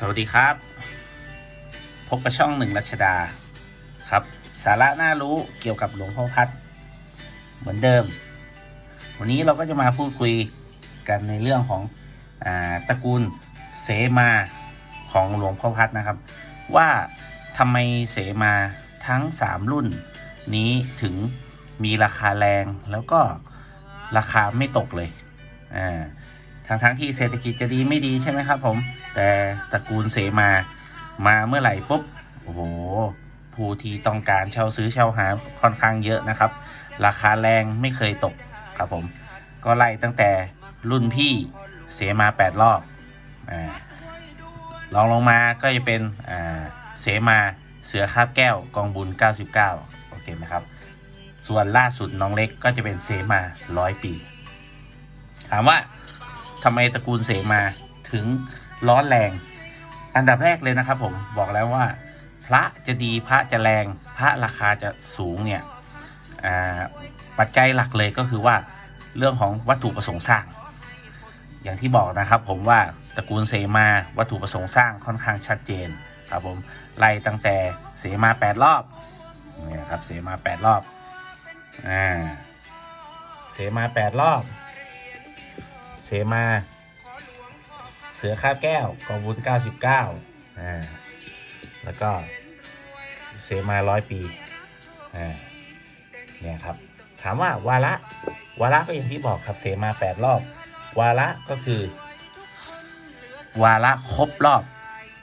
สวัสดีครับ พบกับช่องหนึ่งรัชดาครับ สาระน่ารู้เกี่ยวกับหลวงพ่อพัด เหมือนเดิม วันนี้เราก็จะมาพูดคุยกันในเรื่องของอตระกูลเสมาของหลวงพ่อพัดนะครับ ว่าทำไมเสมาทั้ง 3 รุ่นนี้ถึงมีราคาแรงแล้วก็ราคาไม่ตกเลยอ่า ทั้งทั้งที่เศรษฐกิจจะดีไม่ดีใช่ไหมครับผม แต่ตระกูลเสมา มาเมื่อไหร่ปุ๊บ โอ้โห ผู้ที่ต้องการเช่าซื้อเช่าหาค่อนข้างเยอะนะครับ ราคาแรงไม่เคยตกครับผม ก็ไล่ตั้งแต่รุ่นพี่เสมา 8 รอบอ่าลองลงมาก็จะเป็นอ่าเสมาเสือคาบแก้วกองบุญ 99 โอเคไหมครับ ส่วนล่าสุดน้องเล็กก็จะเป็นเสมาร้อยปี ถามว่า ทำไมตระกูลเสมาถึงร้อนแรง อันดับแรกเลยนะครับผมบอกแล้วว่า พระจะดีพระจะแรง พระราคาจะสูงเนี่ยปัจจัยหลักเลยก็คือว่าเรื่องของวัตถุประสงค์สร้าง อย่างที่บอกนะครับผมว่าตระกูลเสมาวัตถุประสงค์สร้างค่อนข้างชัดเจนครับผมไล่ตั้งแต่เสมา8รอบเนี่ยครับเสมา8รอบอ่าเสมา8รอบ เสมา เสือคาบแก้วกองบุญ99อ่าแล้วก็เสมาร้อยปีอ่าเนี่ยครับ ถามว่าวาระวาระก็อย่างที่บอกครับเสมาแปดรอบ วาระก็คือ วาระครบรอบ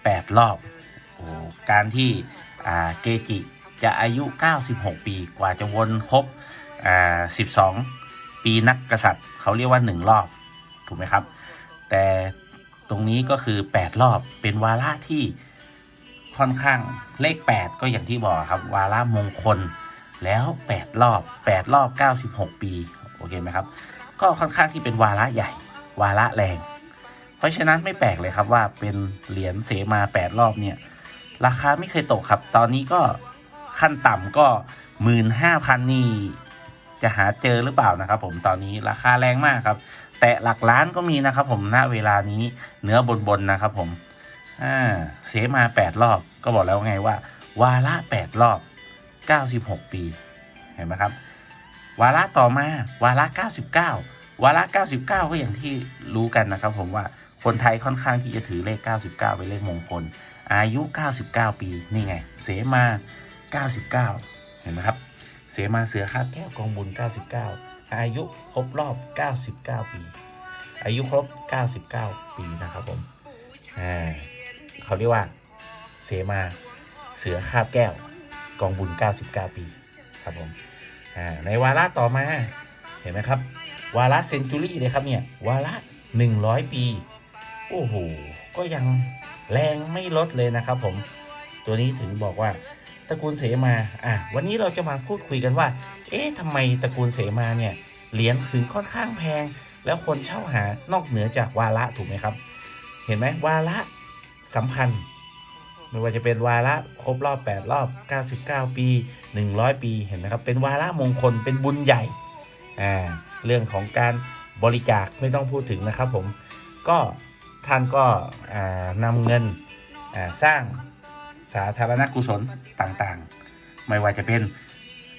แปดรอบโอ้การที่อ่าเกจิจะอายุ 96 ปีกว่าจะวนครบอ่า12 ปีนักกษัตริย์ เขาเรียกว่า 1 รอบ ถูกไหมครับ แต่ตรงนี้ก็คือ 8 รอบเป็นวาระที่ค่อนข้างเลข 8 ก็อย่างที่บอกครับ วาระมงคลแล้ว 8 รอบ 8 รอบ 96 ปีโอเคไหมครับ ก็ค่อนข้างที่เป็นวาระใหญ่ วาระแรง เพราะฉะนั้นไม่แปลกเลยครับว่าเป็นเหรียญเสมา 8 รอบเนี่ย ราคาไม่เคยตกครับ ตอนนี้ก็ขั้นต่ำก็หมื่นห้าพันนี่ จะหาเจอหรือเปล่านะครับ ผมตอนนี้ราคาแรงมากครับ แต่หลักล้านก็มีนะครับ ผมณเวลานี้เนื้อบนบนนะครับ ผมอ่าเสมาแปดรอบก็บอกแล้วไงว่า วาระแปดรอบเก้าสิบหกปี เห็นไหมครับ วาระต่อมาวาระเก้าสิบเก้าวาระเก้าสิบเก้าก็อย่างที่รู้กันนะครับ ผมว่าคนไทยค่อนข้างที่จะถือเลขเก้าสิบเก้าเป็นเลขมงคล อายุ 99 ปี นี่ไง เสมา 99 เห็นไหมครับ เสมาเสือคาบแก้วกองบุญ 99 อายุครบรอบ 99 ปี อายุครบ 99 ปีนะครับผมอ่าเขาเรียกว่า เสมาเสือคาบแก้วกองบุญ 99 ปี ครับผมอ่าในวาระต่อมาเห็นไหมครับ วาระเซนจูรี่เลยครับเนี่ย วาระ 100 ปี โอ้โห ก็ยังแรงไม่ลดเลยนะครับผมตัวนี้ถึงบอกว่า ตระกูลเสมา อะ วันนี้เราจะมาพูดคุยกันว่า เอ๊ะทำไมตระกูลเสมาเนี่ย เหรียญถึงค่อนข้างแพง แล้วคนเช่าหานอกเหนือจากวาระถูกไหมครับ เห็นไหมวาระสำคัญ ไม่ว่าจะเป็นวาระครบรอบ 8 รอบ 99 ปี 100 ปี เห็นไหมครับ เป็นวาระมงคล เป็นบุญใหญ่ อ่า เรื่องของการบริจาคไม่ต้องพูดถึงนะครับผม ก็ท่านก็อ่านำเงินอ่าสร้าง สาธารณกุศลต่างๆ ไม่ว่าจะเป็น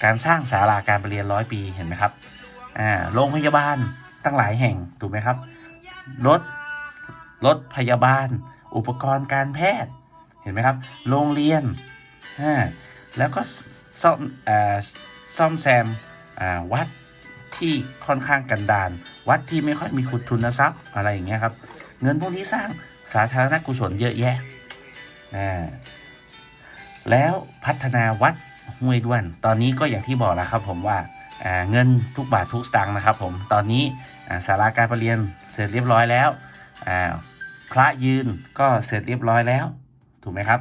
การสร้างศาลาการประเรียนร้อยปีเห็นไหมครับอ่าโรงพยาบาลตั้งหลายแห่งถูกไหมครับรถรถพยาบาล อุปกรณ์การแพทย์เห็นไหมครับ โรงเรียนอ่าแล้วก็ซ่อมอ่าซ่อมแซมอ่าวัดที่ค่อนข้างกันดารวัดที่ไม่ค่อยมีคุณทุนทรัพย์อะไรอย่างเงี้ยครับ เงินพวกนี้สร้างสาธารณกุศลเยอะแยะอ่า แล้วพัฒนาวัดห้วยด้วน ตอนนี้ก็อย่างที่บอกแล้วครับผมว่าเงินทุกบาททุกสตางค์นะครับผมตอนนี้อ่าศาการประเรียนเสร็จเรียบร้อยแล้วพระยืนก็เสร็จเรียบร้อยแล้ว ถูกไหมครับ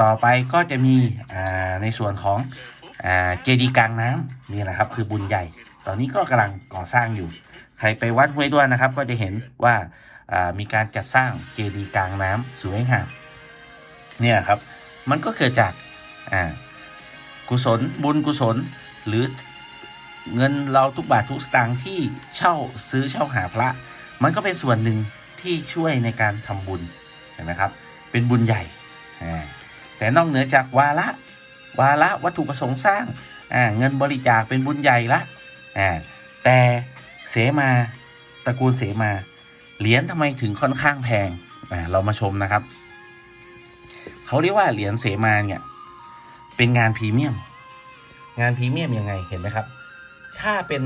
ต่อไปก็จะมีในส่วนของเจดีย์กลางน้ำนี่แหละครับคือบุญใหญ่ ตอนนี้ก็กำลังก่อสร้างอยู่ ใครไปวัดห้วยด้วนนะครับ ก็จะเห็นว่าอ่ามีการจัดสร้างเจดีย์กลางน้ำสวยงามเนี่ยครับ มันก็เกิดจากอ่ากุศลบุญกุศลหรือเงินเราทุกบาททุกสตางค์ที่เช่าซื้อเช่าหาพระ มันก็เป็นส่วนหนึ่งที่ช่วยในการทำบุญเห็นไหมครับ เป็นบุญใหญ่ แต่นอกเหนือจากวาระวาระวัตถุประสงค์สร้างเงินบริจาคเป็นบุญใหญ่ละแต่เสมาตระกูลเสมาเหรียญทำไมถึงค่อนข้างแพงเรามาชมนะครับ เขาเรียกว่าเหรียญเสมาเนี่ยเป็นงานพรีเมียม งานพรีเมียมยังไงเห็นไหมครับ ถ้าเป็น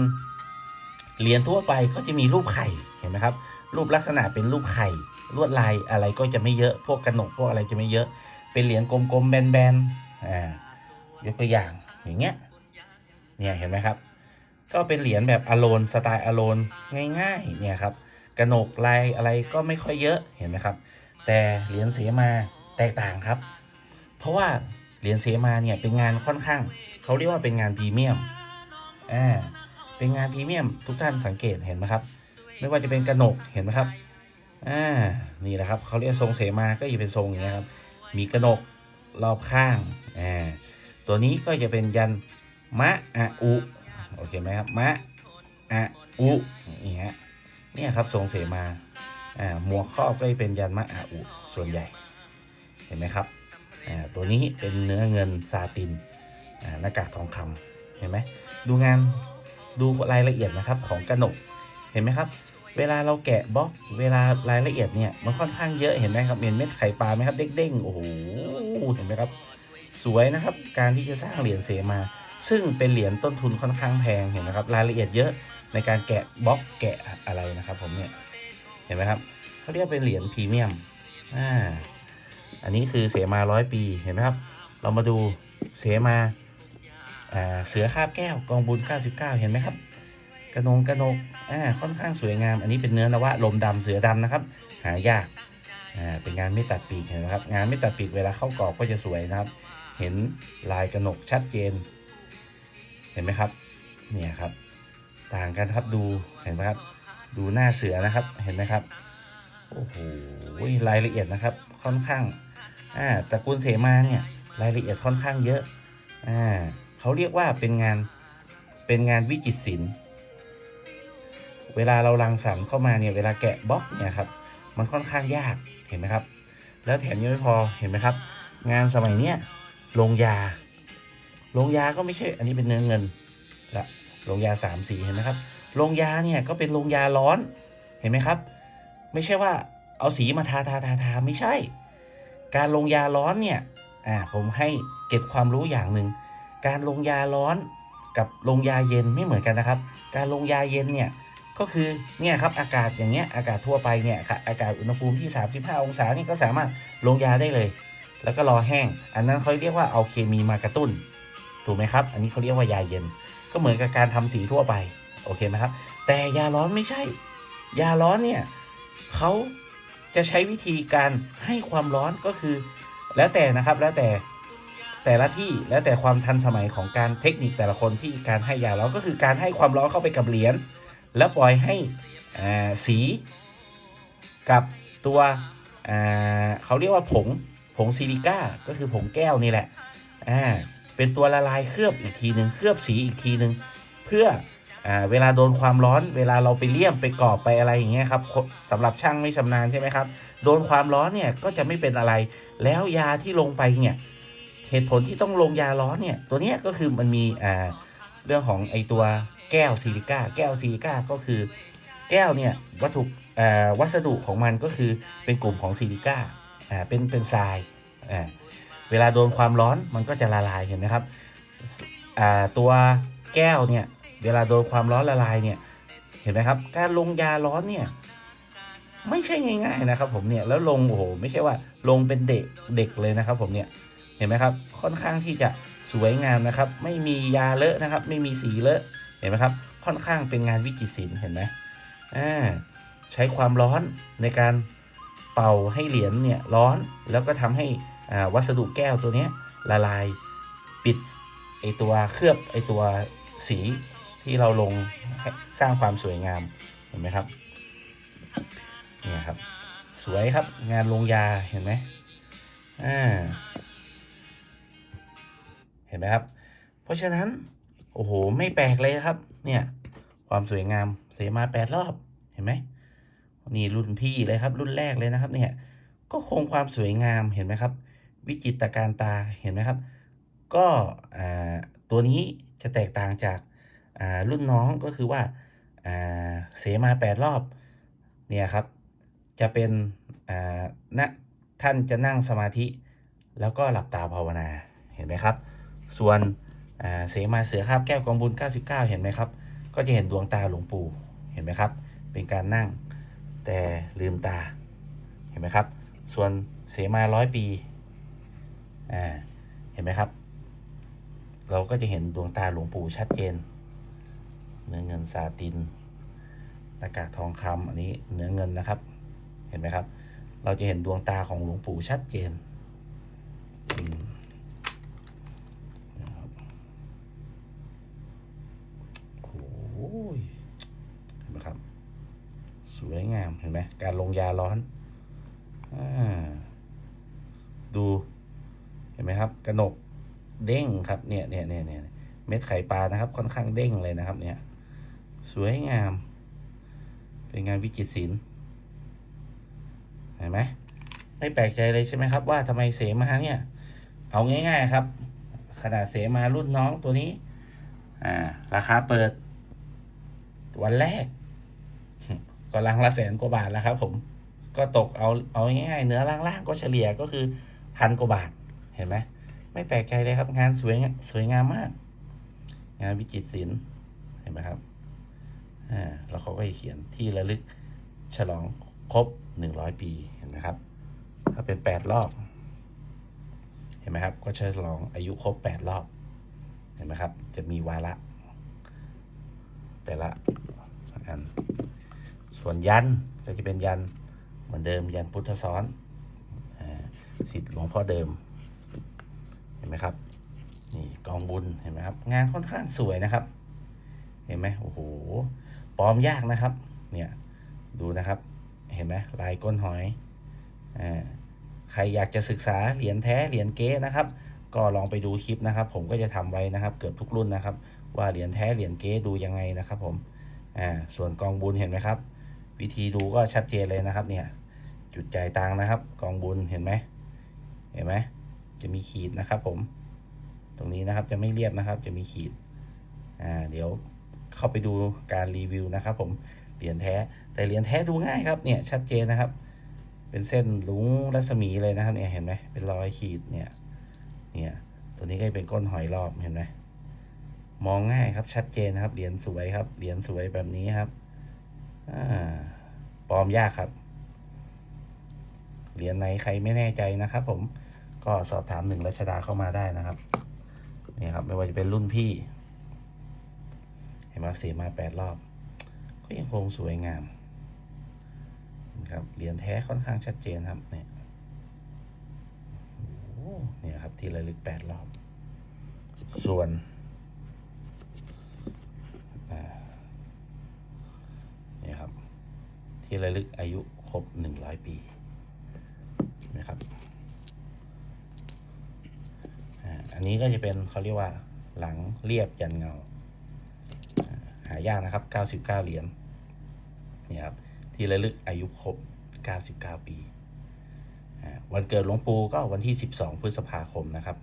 เหรียญทั่วไปก็จะมีรูปไข่เห็นไหมครับ รูปลักษณะเป็นรูปไข่ลวดลายอะไรก็จะไม่เยอะพวกกระหนกพวกอะไรจะไม่เยอะ เป็นเหรียญกลมๆแบนๆอ่ายกตัวอย่างอย่างเงี้ยเนี่ยเห็นไหมครับก็เป็นเหรียญแบบอโลนสไตล์อโลนง่ายๆเนี่ยครับกระหนกลายอะไรก็ไม่ค่อยเยอะเห็นไหมครับ แต่เหรียญเสมา แตกต่างครับ เพราะว่าเหรียญเสมาเนี่ยเป็นงานค่อนข้าง เขาเรียกว่าเป็นงานพรีเมียมอ่าเป็นงานพรีเมียมทุกท่านสังเกตเห็นไหมครับ ไม่ว่าจะเป็นกระหนกเห็นไหมครับอ่านี่แหละครับเขาเรียกทรงเสมาก็จะเป็นทรงอย่างนี้ยครับ มีกระหนกรอบข้างอ่าตัวนี้ก็จะเป็นยันมะอะอุโอเคไหมครับมะอะอุนี่ฮะเนี่ยครับทรงเสมาอ่าหมวกครอบก็จะเป็นยันมะอะอุส่วนใหญ่ เห็นไหมครับอ่าตัวนี้เป็นเนื้อเงินซาตินอ่าหน้ากากทองคำเห็นไหมดูงานดูรายละเอียดนะครับของกระหนกเห็นไหมครับ เวลาเราแกะบล็อกเวลารายละเอียดเนี่ยมันค่อนข้างเยอะเห็นไหมครับเห็นเม็ดไข่ปลาไหมครับเด้งๆโอ้โหเห็นไหมครับ สวยนะครับการที่จะสร้างเหรียญเสมา ซึ่งเป็นเหรียญต้นทุนค่อนข้างแพงเห็นไหมครับรายละเอียดเยอะในการแกะบล็อกแกะอะไรนะครับผมเนี่ยเห็นไหมครับเขาเรียกเป็นเหรียญพรีเมียมอ่า อันนี้คือเสมาร้อยปีเห็นไหมครับ เรามาดูเสมาอ่าเสือคาบแก้วกองบุญ 99 เห็นไหมครับ กระนงกระนกอ่าค่อนข้างสวยงาม อันนี้เป็นเนื้อนวะลมดำเสือดำนะครับ หายากอ่าเป็นงานไม่ตัดปีกเห็นไหมครับ งานไม่ตัดปีกเวลาเข้ากรอบก็จะสวยนะครับ เห็นลายกระนกชัดเจน เห็นไหมครับ เนี่ยครับ ต่างกันครับดูเห็นไหมครับ ดูหน้าเสือนะครับเห็นไหมครับโอ้โหรายละเอียดนะครับ ค่อนข้าง อ่าตระกูลเสมาเนี่ยรายละเอียดค่อนข้างเยอะอ่าเขาเรียกว่าเป็นงานเป็นงานวิจิตรศิลป์เวลาเรารังสรรค์เข้ามาเนี่ยเวลาแกะบล็อกเนี่ยครับมันค่อนข้างยากเห็นไหมครับ แล้วแถมยังไม่พอเห็นไหมครับ งานสมัยเนี้ยลงยาลงยาก็ไม่ใช่ อันนี้เป็นเนื้อเงินละลงยาสามสีเห็นไหมครับลงยาเนี่ยก็เป็นลงยาร้อนเห็นไหมครับ ไม่ใช่ว่าเอาสีมาทาทาทาทาไม่ใช่ การลงยาร้อนเนี่ยอ่าผมให้เก็บความรู้อย่างหนึ่งการลงยาร้อนกับลงยาเย็นไม่เหมือนกันนะครับ การลงยาเย็นเนี่ยก็คือเนี่ยครับอากาศอย่างเงี้ยอากาศทั่วไปเนี่ยค่ะอากาศอุณหภูมิที่ 35 องศานี่ก็สามารถลงยาได้เลย แล้วก็รอแห้ง อันนั้นเขาเรียกว่าเอาเคมีมากระตุ้น ถูกไหมครับ อันนี้เขาเรียกว่ายาเย็น ก็เหมือนกับการทำสีทั่วไปโอเคไหมครับ แต่ยาร้อนไม่ใช่ ยาร้อนเนี่ยเขา จะใช้วิธีการให้ความร้อนก็คือ แล้วแต่นะครับแล้วแต่แต่ละที่แล้วแต่ความทันสมัยของการเทคนิคแต่ละคนที่การให้ยาเร้อนก็คือการให้ความร้อนเข้าไปกับเหรียญแล้วปล่อยให้สีกับตัวเขาเรียกว่าผงผงซิลิก้าก็คือผงแก้วนี่แหละเป็นตัวละลายเคลือบอีกทีหนึ่งเคลือบสีอีกทีหนึ่งเพื่อ อ่าเวลาโดนความร้อน เวลาเราไปเลี่ยมไปกรอบไปอะไรอย่างเงี้ยครับสำหรับช่างไม่ชำนาญใช่ไหมครับ โดนความร้อนเนี่ยก็จะไม่เป็นอะไร แล้วยาที่ลงไปเนี่ยเหตุผลที่ต้องลงยาร้อนเนี่ยตัวเนี้ยก็คือมันมีอ่าเรื่องของไอตัวแก้วซิลิก้าแก้วซิลิก้าก็คือ แก้วเนี่ยวัตถุอ่าวัสดุของมันก็คือเป็นกลุ่มของซิลิก้าอ่าเป็นเป็นทรายอ่าเวลาโดนความร้อนมันก็จะละลายเห็นไหมครับอ่าตัวแก้วเนี่ย เวลาโดนความร้อนละลายเนี่ยเห็นไหมครับ การลงยาร้อนเนี่ยไม่ใช่ง่ายๆนะครับ ผมเนี่ยแล้วลงโอ้โหไม่ใช่ว่าลงเป็นเด็กเด็กเลยนะครับ ผมเนี่ยเห็นไหมครับ ค่อนข้างที่จะสวยงามนะครับ ไม่มียาเลอะนะครับ ไม่มีสีเลอะเห็นไหมครับ ค่อนข้างเป็นงานวิจิตรศิลป์เห็นไหมอ่าใช้ความร้อนในการเป่าให้เหรียญเนี่ยร้อนแล้วก็ทำให้อ่าวัสดุแก้วตัวเนี้ยละลายปิดไอตัวเคลือบไอตัวสี ที่เราลงสร้างความสวยงามเห็นไหมครับเนี่ยครับ สวยครับงานลงยาเห็นไหมอ่าเห็นไหมครับ เพราะฉะนั้น โอ้โห ไม่แปลกเลยครับ เนี่ย ความสวยงามเสมาแปดรอบเห็นไหมนี่รุ่นพี่เลยครับ รุ่นแรกเลยนะครับ เนี่ย ก็คงความสวยงามเห็นไหมครับ วิจิตรการตาเห็นไหมครับ ก็อ่าตัวนี้จะแตกต่างจาก รุ่นน้องก็คือว่าเสมาแปดรอบเนี่ยครับ จะเป็นอ่าณท่านจะนั่งสมาธิ แล้วก็หลับตาภาวนาเห็นไหมครับ ส่วนเสมาเสือคาบแก้วกองบุญ 99 เห็นไหมครับ ก็จะเห็นดวงตาหลวงปู่เห็นไหมครับ เป็นการนั่งแต่ลืมตาเห็นไหมครับ ส่วนเสมาร้อยปีอ่าเห็นไหมครับ เราก็จะเห็นดวงตาหลวงปู่ชัดเจน เนื้อเงินซาตินหน้ากากทองคำอันนี้เนื้อเงินนะครับ เห็นไหมครับ เราจะเห็นดวงตาของหลวงปู่ชัดเจนอืมนะครับโอ้ยเห็นไหมครับ สวยงามเห็นไหมการลงยาร้อนอดูเห็นไหมครับ กระหนกเด้งครับเนี่ยเนี่ยเนี่ยเนี่ยเม็ดไข่ปลานะครับ ค่อนข้างเด้งเลยนะครับ เนี่ย สวยงาม เป็นงานวิจิตรศิลป์เห็นไหมไม่แปลกใจเลยใช่ไหมครับ ว่าทำไมเสมาเนี่ย เอาง่าย ๆครับ ขนาดเสมารุ่นน้องตัวนี้ อ่า ราคาเปิด วันแรก ก็ลังละแสนกว่าบาทแล้วครับ ผมก็ตกเอาเอาง่ายๆเนื้อล่างๆก็เฉลี่ยก็คือพันกว่าบาทเห็นไหมไม่แปลกใจเลยครับงานสวยสวยงามมาก งานวิจิตรศิลป์เห็นไหมครับ อ่าแล้วเขาก็เขียนที่ระลึกฉลองครบหนึ่งร้อยปีเห็นไหมครับ ถ้าเป็นแปดรอบ เห็นไหมครับ ก็ฉลองอายุครบแปดรอบ เห็นไหมครับ จะมีวาระ แต่ละอัน ส่วนยันก็จะเป็นยันเหมือนเดิมยันพุทธซ้อนสิทธิ์หลวงพ่อเดิม เห็นไหมครับ นี่กองบุญเห็นไหมครับ งานค่อนข้างสวยนะครับ เห็นไหมโอ้โห ปลอมยากนะครับ เนี่ยดูนะครับ เห็นไหมลายก้นหอยอ่าใครอยากจะศึกษาเหรียญแท้เหรียญเก๊นะครับ ก็ลองไปดูคลิปนะครับ ผมก็จะทำไว้นะครับ เกือบทุกรุ่นนะครับ ว่าเหรียญแท้เหรียญเก๊ดูยังไงนะครับ ผมอ่าส่วนกองบุญเห็นไหมครับ วิธีดูก็ชัดเจนเลยนะครับ เนี่ย จุดจ่ายตังนะครับ กองบุญเห็นไหมเห็นไหมจะมีขีดนะครับ ผม ตรงนี้นะครับจะไม่เรียบนะครับ จะมีขีดอ่าเดี๋ยว เข้าไปดูการรีวิวนะครับ ผมเหรียญแท้ แต่เหรียญแท้ดูง่ายครับเนี่ยชัดเจนนะครับ เป็นเส้นลุงรัศมีเลยนะครับเนี่ยเห็นไหมเป็นรอยขีดเนี่ยเนี่ยตัวนี้ก็เป็นก้นหอยรอบเห็นไหมมองง่ายครับชัดเจนนะครับเหรียญสวยครับเหรียญสวยแบบนี้ครับปลอมยากครับเหรียญไหนใครไม่แน่ใจนะครับ ผมก็สอบถามหนึ่งรัชดาเข้ามาได้นะครับนี่ครับ ไม่ว่าจะเป็นรุ่นพี่ ห็นไหมเสียมาแปดรอบ ก็ยังคงสวยงามนะครับเหรียญแท้ค่อนข้างชัดเจนครับเนี่ยเนี่ยครับที่ระลึกแปดรอบ ส่วนเนี่ยครับ ที่ระลึกอายุครบหนึ่งร้อยปีนะครับอันนี้ก็จะเป็นเขาเรียกว่าหลังเรียบยันเงาาหายากนะครับ 99 เหรียญนี่ครับที่ระลึกอายุครบ 99 ปีวันเกิดหลวงปู่ก็วันที่ 12 พฤษภาคมนะครับ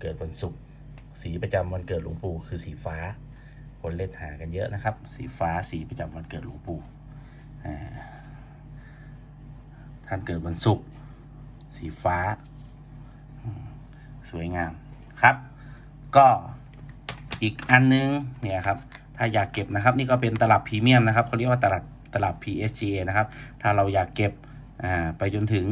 เกิดวันศุกร์สีประจำวันเกิดหลวงปู่คือสีฟ้า คนเล่นหากันเยอะนะครับ สีฟ้าสีประจำวันเกิดหลวงปู่ท่านเกิดวันศุกร์สีฟ้า สวยงามครับ ก็ อีกอันนึงเนี่ยครับถ้าอยากเก็บนะครับ นี่ก็เป็นตลับพรีเมียมนะครับเขาเรียกว่าตลับตลับ PSGA นะครับถ้าเราอยากเก็บอ่าไปจนถึง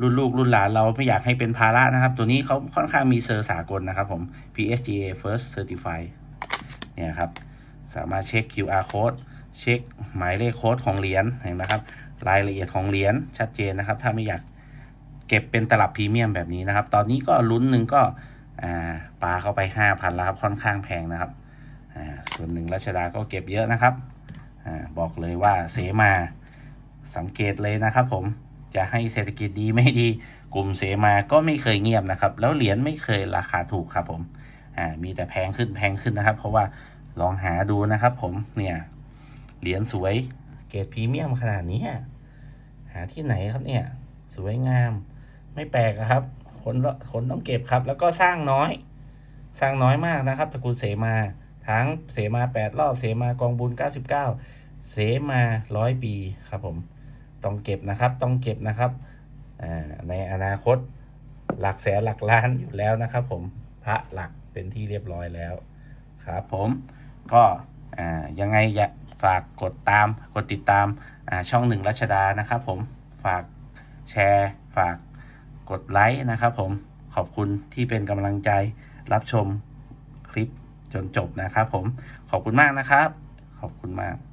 รุ่นลูกรุ่นหลานเราไม่อยากให้เป็นภาระนะครับ ตัวนี้เขาค่อนข้างมีเซอร์สากลนะครับผม PSGA First Certified เนี่ยครับสามารถเช็ค QR code เช็คหมายเลขโค้ดของเหรียญเห็นไหมครับรายละเอียดของเหรียญชัดเจนนะครับ ถ้าไม่อยากเก็บเป็นตลับพรีเมียมแบบนี้นะครับ ตอนนี้ก็ลุ้นหนึ่งก็ ปลาเข้าไป 5,000แล้วครับค่อนข้างแพงนะครับส่วนหนึ่งรัชดาก็เก็บเยอะนะครับอบอกเลยว่าเสมาสังเกตเลยนะครับ ผมจะให้เศรษฐกิจดีไม่ดี กลุ่มเสมาก็ไม่เคยเงียบนะครับ แล้วเหรียญไม่เคยราคาถูกครับผมมีแต่แพงขึ้นแพงขึ้นนะครับ เพราะว่าลองหาดูนะครับ ผมเนี่ยเหรียญสวยเกรดพรีเมียมขนาดนี้หาที่ไหนครับเนี่ย สวยงามไม่แปลกครับ คนละคนต้องเก็บครับ แล้วก็สร้างน้อย สร้างน้อยมากนะครับตระกูลเสมา ทั้งเสมาแปดรอบเสมากองบุญเก้าสิบเก้าเสมาร้อยปีครับผมต้องเก็บนะครับต้องเก็บนะครับในอนาคตหลักแสนหลักล้านอยู่แล้วนะครับ ผมพระหลักเป็นที่เรียบร้อยแล้วครับผมก็ยังไงอยากฝากกดตามกดติดตามช่องหนึ่งรัชดานะครับ ผมฝากแชร์ฝาก กดไลค์นะครับผมขอบคุณที่เป็นกำลังใจรับชมคลิปจนจบนะครับผมขอบคุณมากนะครับ ขอบคุณมาก